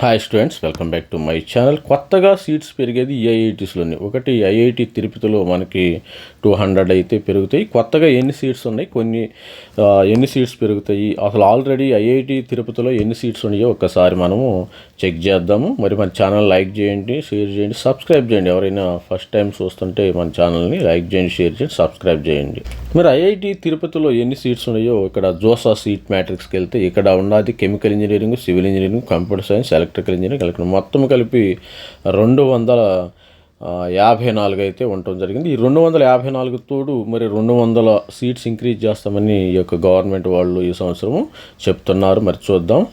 Hi students welcome back to my channel కొత్తగా seats పెరిగేది ఐఐటీస్లోని ఒకటి ఐఐటి తిరుపతిలో మనకి టూ హండ్రెడ్ అయితే పెరుగుతాయి. కొత్తగా ఎన్ని సీట్స్ ఉన్నాయి? కొన్ని ఎన్ని సీట్స్ పెరుగుతాయి? అసలు ఆల్రెడీ ఐఐటి తిరుపతిలో ఎన్ని సీట్స్ ఉన్నాయో ఒక్కసారి మనము చెక్ చేద్దాము. మరి మన ఛానల్ లైక్ చేయండి షేర్ చేయండి సబ్స్క్రైబ్ చేయండి. ఎవరైనా ఫస్ట్ టైం చూస్తుంటే మన ఛానల్ని లైక్ చేయండి షేర్ చేయండి సబ్స్క్రైబ్ చేయండి. మరి ఐఐటి తిరుపతిలో ఎన్ని సీట్స్ ఉన్నాయో ఇక్కడ జోసా సీట్ మ్యాట్రిక్స్కి వెళ్తే ఇక్కడ ఉన్నది chemical engineering civil engineering computer science electrical engineering electrical మొత్తం కలిపి రెండు వందల యాభై నాలుగు అయితే ఉండటం జరిగింది. ఈ రెండు వందల యాభై నాలుగు తోడు మరి రెండు వందల సీట్స్ ఇంక్రీజ్ చేస్తామని ఈ యొక్క గవర్నమెంట్ వాళ్ళు ఈ సంవత్సరము చెప్తున్నారు. మరి చూద్దాం.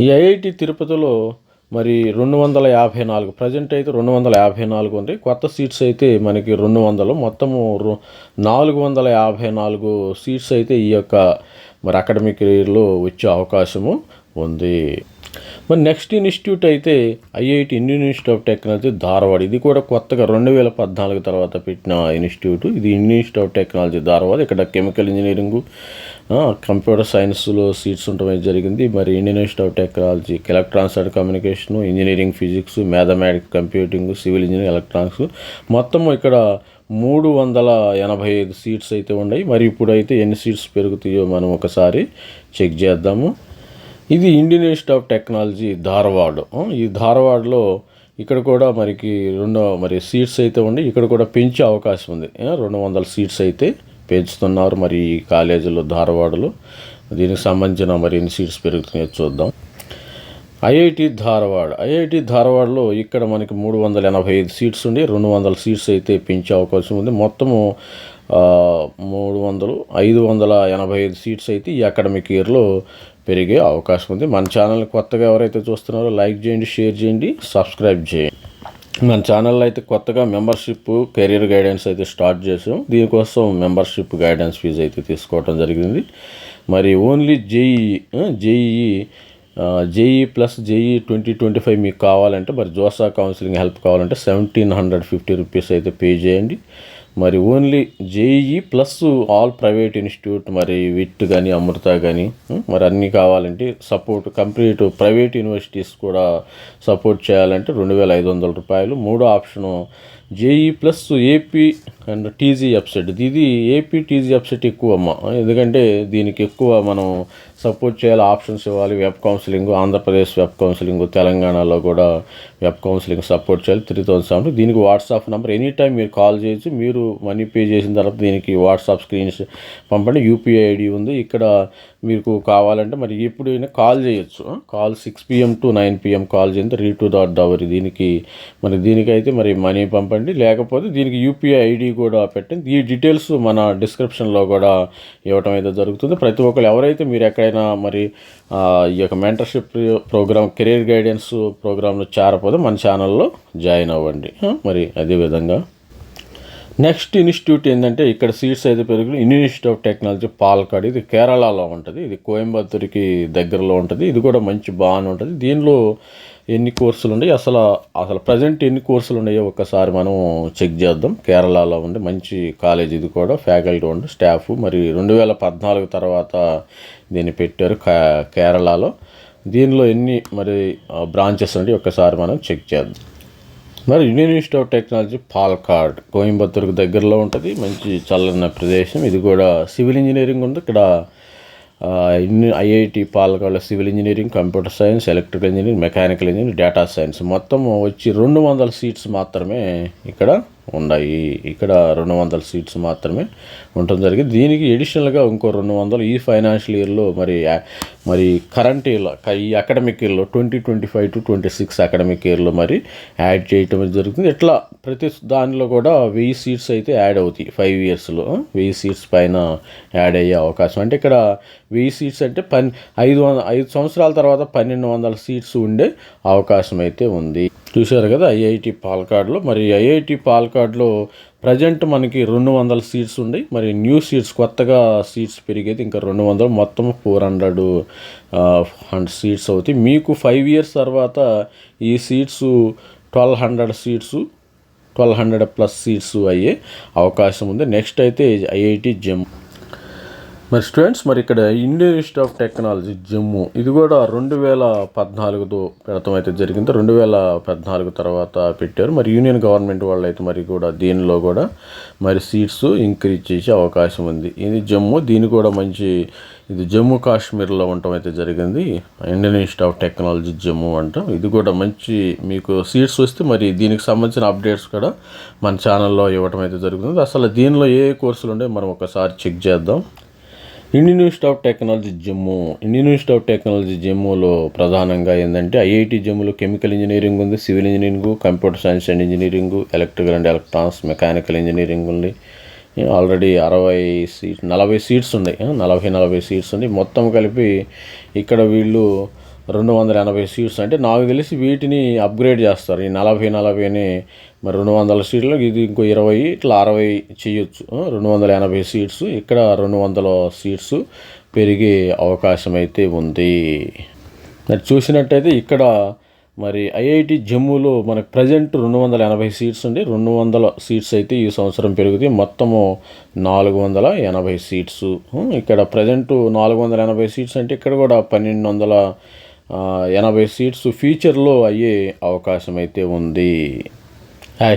ఈ ఐఐటి తిరుపతిలో మరి రెండు వందల యాభై నాలుగు ప్రజెంట్ అయితే రెండు వందల యాభై నాలుగు ఉంది. కొత్త సీట్స్ అయితే మనకి రెండు వందలు. మొత్తము రు- నాలుగు వందల యాభై నాలుగు సీట్స్ అయితే ఈ యొక్క మరి అకాడమిక్ ఇయర్లో వచ్చే అవకాశము ఉంది. మరి నెక్స్ట్ ఇన్స్టిట్యూట్ అయితే IIT Indian Institute of Technology Dharwad. ఇది కూడా కొత్తగా రెండు వేల పద్నాలుగు తర్వాత పెట్టిన ఇన్స్టిట్యూట్. ఇది Indian Institute of Technology Dharwad. ఇక్కడ కెమికల్ ఇంజనీరింగ్ కంప్యూటర్ సైన్స్లో సీట్స్ ఉండడం జరిగింది. మరి Indian Institute of Technology electronics and communication engineering physics mathematics computing civil engineering electronics. మొత్తం ఇక్కడ మూడు వందల ఎనభై ఐదు సీట్స్ అయితే ఉన్నాయి. మరి ఇప్పుడైతే ఎన్ని సీట్స్ పెరుగుతాయో మనం ఒకసారి చెక్ చేద్దాము. ఇది Indian Institute of Technology Dharwad. ఈ ధారవాడలో ఇక్కడ కూడా మరికి రెండు మరి సీట్స్ అయితే ఉండి ఇక్కడ కూడా పెంచే అవకాశం ఉంది. రెండు వందల సీట్స్ అయితే పెంచుతున్నారు మరి ఈ కాలేజీలో ధారవాడలో. దీనికి సంబంధించిన మరి ఎన్ని సీట్స్ పెరుగుతున్నాయో చూద్దాం. ఐఐటి ధారవాడ. ఐఐటి ధారవాడలో ఇక్కడ మనకి మూడు వందల ఎనభై ఐదు సీట్స్ ఉండి రెండు వందల సీట్స్ అయితే పెంచే అవకాశం ఉంది. మొత్తము మూడు వందలు ఐదు వందల ఎనభై ఐదు సీట్స్ అయితే ఈ అకాడమిక్ ఇయర్లో పెరిగే అవకాశం ఉంది. మన ఛానల్ కొత్తగా ఎవరైతే చూస్తున్నారో లైక్ చేయండి షేర్ చేయండి సబ్స్క్రైబ్ చేయండి. మన ఛానల్లో అయితే కొత్తగా మెంబర్షిప్ కెరీర్ గైడెన్స్ అయితే స్టార్ట్ చేసాం. దీనికోసం మెంబర్షిప్ గైడెన్స్ ఫీజు అయితే తీసుకోవడం జరిగింది. మరి only JEE JEE JEE plus JEE twenty twenty five మీకు కావాలంటే మరి జోసా కౌన్సిలింగ్ హెల్ప్ కావాలంటే సెవెంటీన్ హండ్రెడ్ ఫిఫ్టీ రూపీస్ అయితే పే చేయండి. మరి only JEE plus all private institute మరి విట్ కానీ అమృత కానీ మరి అన్నీ కావాలంటే సపోర్ట్ కంప్లీట్ ప్రైవేట్ యూనివర్సిటీస్ కూడా సపోర్ట్ చేయాలంటే రెండు వేల ఐదు వందల రూపాయలు. మూడో option JEE plus AP and TG website ఇది ఏపీ టీజీ వెబ్సైట్ ఎక్కువ అమ్మ ఎందుకంటే దీనికి ఎక్కువ మనం సపోర్ట్ చేయాలి ఆప్షన్స్ ఇవ్వాలి web counselling Andhra Pradesh web counselling తెలంగాణలో కూడా వెబ్ కౌన్సిలింగ్ సపోర్ట్ చేయాలి త్రీ థౌసండ్ సెవెన్ దీనికి వాట్సాప్ నెంబర్ ఎనీ టైం మీరు కాల్ చేయొచ్చు మీరు మనీ పే చేసిన తర్వాత దీనికి వాట్సాప్ స్క్రీన్స్ పంపండి. యూపీఐ ఐడి ఉంది. ఇక్కడ మీకు కావాలంటే మరి ఎప్పుడైనా కాల్ చేయొచ్చు. Call six PM to nine PM call చేయండి. రీ టు డాట్ డవరీ దీనికి మరి దీనికైతే మరి మనీ పంపండి. లేకపోతే దీనికి యూపీఐ ఐడి కూడా పెట్టండి. ఈ డీటెయిల్స్ మన డిస్క్రిప్షన్లో కూడా ఇవ్వటం అయితే జరుగుతుంది. ప్రతి ఒక్కరు ఎవరైతే మీరు ఎక్కడైనా మరి ఈ యొక్క మెంటర్షిప్ ప్రోగ్రామ్ కెరీర్ గైడెన్స్ ప్రోగ్రాంలో చేరపోతే మన ఛానల్లో జాయిన్ అవ్వండి. మరి అదేవిధంగా నెక్స్ట్ ఇన్స్టిట్యూట్ ఏంటంటే ఇక్కడ సీట్స్ అయితే పెరుగు ఇన్స్టిట్యూట్ ఆఫ్ టెక్నాలజీ పాల్కాడ్. ఇది కేరళలో ఉంటుంది. ఇది కోయంబత్తూరుకి దగ్గరలో ఉంటుంది. ఇది కూడా మంచి బాగానే ఉంటుంది. దీనిలో ఎన్ని కోర్సులు ఉన్నాయి? అసలు అసలు ప్రజెంట్ ఎన్ని కోర్సులు ఉన్నాయో ఒక్కసారి మనం చెక్ చేద్దాం. కేరళలో ఉంది. మంచి కాలేజ్ ఇది కూడా. ఫ్యాకల్టీ ఉంది. స్టాఫ్ మరి రెండు వేల పద్నాలుగు తర్వాత దీన్ని పెట్టారు కేరళలో. దీనిలో ఎన్ని మరి బ్రాంచెస్ ఉంటాయి ఒక్కసారి మనం చెక్ చేద్దాం. మరి Indian Institute of Technology Palakkad కోయంబత్తూరుకు దగ్గరలో ఉంటుంది. మంచి చల్లన ప్రదేశం. ఇది కూడా సివిల్ ఇంజనీరింగ్ ఉంది. ఇక్కడ IIT పాల్కాడ్లో civil engineering computer science electrical engineering mechanical engineering data science. మొత్తం వచ్చి రెండు వందల సీట్స్ మాత్రమే ఇక్కడ ఉన్నాయి. ఇక్కడ రెండు వందల సీట్స్ మాత్రమే ఉండటం జరిగింది. దీనికి ఎడిషనల్గా ఇంకో రెండు వందలు ఈ ఫైనాన్షియల్ ఇయర్లో మరి యా- మరి కరెంట్ ఇయర్లో ఈ అకాడమిక్ ఇయర్లో twenty twenty five to twenty six academic ఇయర్లో మరి యాడ్ చేయటం జరుగుతుంది. ఇట్లా ప్రతి దానిలో కూడా వెయ్యి సీట్స్ అయితే యాడ్ అవుతాయి. ఫైవ్ ఇయర్స్లో వెయ్యి సీట్స్ పైన యాడ్ అయ్యే అవకాశం. అంటే ఇక్కడ వెయ్యి సీట్స్ అంటే పన్ ఐదు వంద ఐదు సంవత్సరాల తర్వాత పన్నెండు వందల సీట్స్ ఉండే అవకాశం అయితే ఉంది. చూశారు కదా ఐఐటి పాల్కాడ్లో. మరి ఐఐటి పాల్కాడ్లో ప్రజెంట్ మనకి రెండు వందల సీట్స్ ఉన్నాయి మరి న్యూ సీట్స్ కొత్తగా సీట్స్ పెరిగేది ఇంకా రెండు వందలు మొత్తం ఫోర్ హండ్రెడ్ హండ్రెడ్ సీట్స్ అవుతాయి. మీకు ఫైవ్ ఇయర్స్ తర్వాత ఈ seats twelve hundred seats twelve hundred plus seats అయ్యే అవకాశం ఉంది. నెక్స్ట్ అయితే ఐఐటి జమ్ మరి స్టూడెంట్స్ మరి ఇక్కడ Indian Institute of Technology Jammu. ఇది కూడా రెండు వేల పద్నాలుగుతో పెడతాం అయితే జరిగింది. రెండు వేల పద్నాలుగు తర్వాత పెట్టారు. మరి యూనియన్ గవర్నమెంట్ వాళ్ళు అయితే మరి కూడా దీనిలో కూడా మరి సీట్స్ ఇంక్రీజ్ చేసే అవకాశం ఉంది. ఇది జమ్మూ దీని కూడా మంచి ఇది జమ్మూ కాశ్మీర్లో ఉండటం అయితే జరిగింది. Indian Institute of Technology Jammu అంటాం. ఇది కూడా మంచి మీకు సీట్స్ వస్తే మరి దీనికి సంబంధించిన అప్డేట్స్ కూడా మన ఛానల్లో ఇవ్వటం అయితే జరుగుతుంది. అసలు దీనిలో ఏ కోర్సులు ఉండే మనం ఒకసారి చెక్ చేద్దాం. Indian Institute of Technology Jammu. Indian Institute of Technology జమ్మూలో ప్రధానంగా ఏంటంటే ఐఐటి జమ్మూలో కెమికల్ ఇంజనీరింగ్ ఉంది civil engineering computer science and engineering electrical and electronics mechanical engineering ఉంది. ఆల్రెడీ అరవై సీట్ నలభై సీట్స్ ఉన్నాయి. నలభై నలభై సీట్స్ ఉన్నాయి. మొత్తం కలిపి ఇక్కడ వీళ్ళు రెండు వందల ఎనభై సీట్స్ అంటే నాకు తెలిసి వీటిని అప్గ్రేడ్ చేస్తారు. ఈ నలభై నలభైని మరి రెండు వందల సీట్లు ఇది ఇంకో ఇరవై ఇట్లా అరవై చేయొచ్చు. రెండు వందల ఎనభై సీట్స్ ఇక్కడ రెండు వందల సీట్స్ పెరిగే అవకాశం అయితే ఉంది. మరి చూసినట్టయితే ఇక్కడ మరి ఐఐటి జమ్మూలో మనకు ప్రజెంట్ రెండు వందల ఎనభై సీట్స్ ఉండి రెండు వందల సీట్స్ అయితే ఈ సంవత్సరం పెరుగుతాయి. మొత్తము నాలుగు వందల ఎనభై సీట్స్. ఇక్కడ ప్రజెంట్ నాలుగు వందల ఎనభై సీట్స్ అంటే ఇక్కడ కూడా పన్నెండు వందల ఎనభై సీట్స్ ఫ్యూచర్లో అయ్యే అవకాశం అయితే ఉంది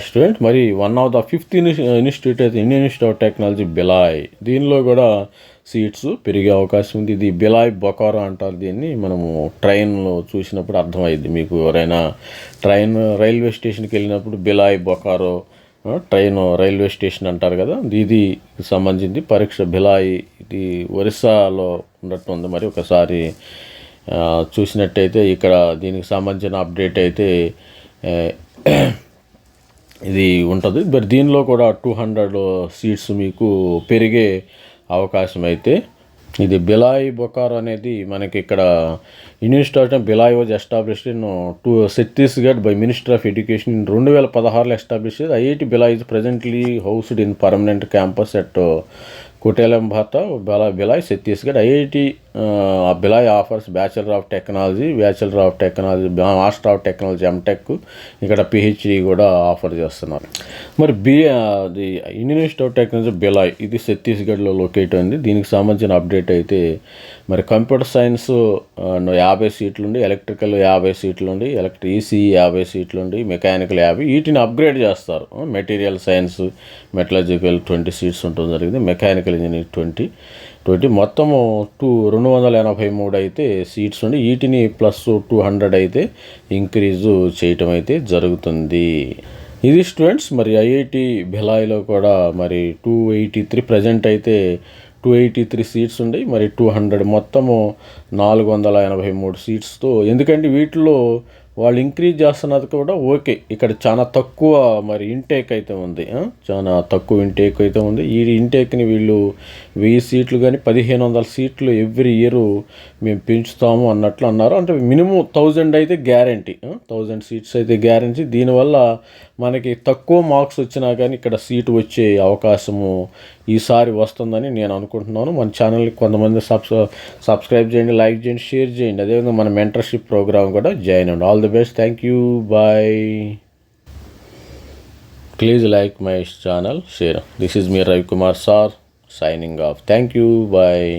స్టూడెంట్ మరి one of the fifth institute అయితే Indian Institute of Technology Bhilai దీనిలో కూడా సీట్స్ పెరిగే అవకాశం ఉంది. ఇది బిలాయ్ బొకారో అంటారు దీన్ని. మనము ట్రైన్లో చూసినప్పుడు అర్థమైంది మీకు ఎవరైనా ట్రైన్ రైల్వే స్టేషన్కి వెళ్ళినప్పుడు Bhilai Bokaro train railway station అంటారు కదా ఇది సంబంధించింది. పరీక్ష బిలాయ్ ఇది ఒరిస్సాలో ఉన్నట్టుంది మరి ఒకసారి చూసినట్టయితే ఇక్కడ దీనికి సంబంధించిన అప్డేట్ అయితే ఇది ఉంటుంది. మరి దీనిలో కూడా టూ హండ్రెడ్ సీట్స్ మీకు పెరిగే అవకాశం అయితే ఇది బిలాయ్ బొకార్ అనేది మనకి ఇక్కడ university Bhilai was established in two Chhattisgarh by minister of education in రెండు వేల పదహారులో establish IIT Bhilai is presently housed in permanent campus at Kutelabhata Bhilai Bhilai Chhattisgarh. IIT Bhilai offers bachelor of technology bachelor of technology master of technology MTech ఇక్కడ PhD కూడా offer చేస్తున్నారు. మరి be the Indian Institute of Technology Bhilai ఇది ఛత్తీస్గఢ్లో locate అయింది. దీనికి సంబంధించిన update అయితే మరి కంప్యూటర్ సైన్స్ యాభై సీట్లుండి ఎలక్ట్రికల్ యాభై సీట్లుండి ఎలక్ట్రి ఈసీఈ యాభై సీట్లుండి మెకానికల్ యాభై వీటిని అప్గ్రేడ్ చేస్తారు. Material science metallurgical twenty seats ఉంటుంది జరిగింది మెకానికల్ ఇంజనీరింగ్ ట్వంటీ. ట్వంటీ మొత్తము టూ రెండు వందల ఎనభై మూడు అయితే సీట్స్ ఉండి వీటిని ప్లస్ టూ హండ్రెడ్ అయితే ఇంక్రీజు చేయటం అయితే జరుగుతుంది. ఇది స్టూడెంట్స్ మరి ఐఐటి భిలాయిలో కూడా మరి టూ ఎయిటీ త్రీ ప్రజెంట్ అయితే టూ ఎయిటీ త్రీ సీట్స్ ఉండి మరి టూ హండ్రెడ్ మొత్తము నాలుగు వందల ఎనభై మూడు సీట్స్తో ఎందుకంటే వీటిలో వాళ్ళు ఇంక్రీజ్ చేస్తున్నది కూడా ఓకే ఇక్కడ చాలా తక్కువ మరి ఇంటేక్ అయితే ఉంది చాలా తక్కువ ఇంటేక్ అయితే ఉంది. ఈ ఇంటేక్ని వీళ్ళు వెయ్యి సీట్లు కానీ పదిహేను వందల సీట్లు ఎవ్రీ ఇయర్ మేము పెంచుతాము అన్నట్లు అన్నారు. అంటే మినిమం థౌజండ్ అయితే గ్యారంటీ థౌజండ్ సీట్స్ అయితే గ్యారంటీ దీనివల్ల మనకి తక్కువ మార్క్స్ వచ్చినా కానీ ఇక్కడ సీటు వచ్చే అవకాశము ఈసారి వస్తుందని నేను అనుకుంటున్నాను. మన ఛానల్కి కొంతమంది సబ్స్ సబ్స్క్రైబ్ చేయండి లైక్ చేయండి షేర్ చేయండి. అదేవిధంగా మన మెంటర్షిప్ ప్రోగ్రామ్ కూడా జాయిన్ అవ్వండి. All the best. Thank you. Bye. Please like my channel. Share. This is me Ravikumar sir signing off. Thank you. Bye.